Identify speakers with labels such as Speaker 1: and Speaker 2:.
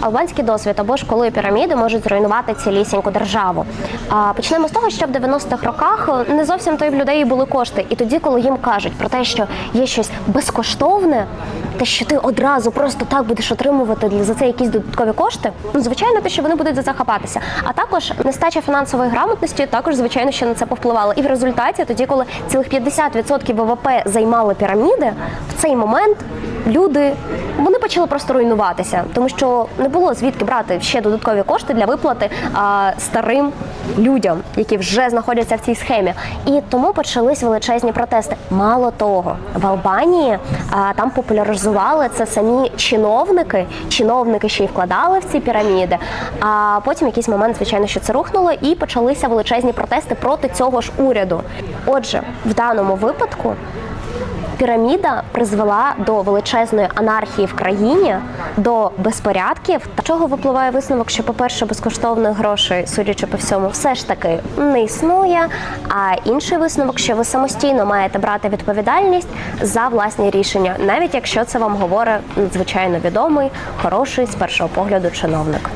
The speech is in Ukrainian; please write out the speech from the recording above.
Speaker 1: Албанський досвід або ж коли піраміди можуть зруйнувати цілісіньку державу. Почнемо з того, що в 90-х роках не зовсім то в людей були кошти. І тоді, коли їм кажуть про те, що є щось безкоштовне, те, що ти одразу просто так будеш отримувати за це якісь додаткові кошти, ну звичайно, те, що вони будуть за це хапатися. А також нестача фінансової грамотності, також звичайно, що на це повпливала. І в результаті, тоді, коли цілих 50% ВВП займали піраміди, в цей момент люди вони почали просто руйнуватися, тому що не було звідки брати ще додаткові кошти для виплати а, старим людям, які вже знаходяться в цій схемі. І тому почались величезні протести. Мало того, в Албанії а, там популяризували це самі чиновники. Чиновники ще й вкладали в ці піраміди. А потім якийсь момент, звичайно, що це рухнуло, і почалися величезні протести проти цього ж уряду. Отже, в даному випадку піраміда призвела до величезної анархії в країні, до безпорядків. Та чого випливає висновок, що, по-перше, безкоштовних грошей, судячи по всьому, все ж таки не існує. А інший висновок, що ви самостійно маєте брати відповідальність за власні рішення, навіть якщо це вам говорить надзвичайно відомий, хороший з першого погляду чиновник.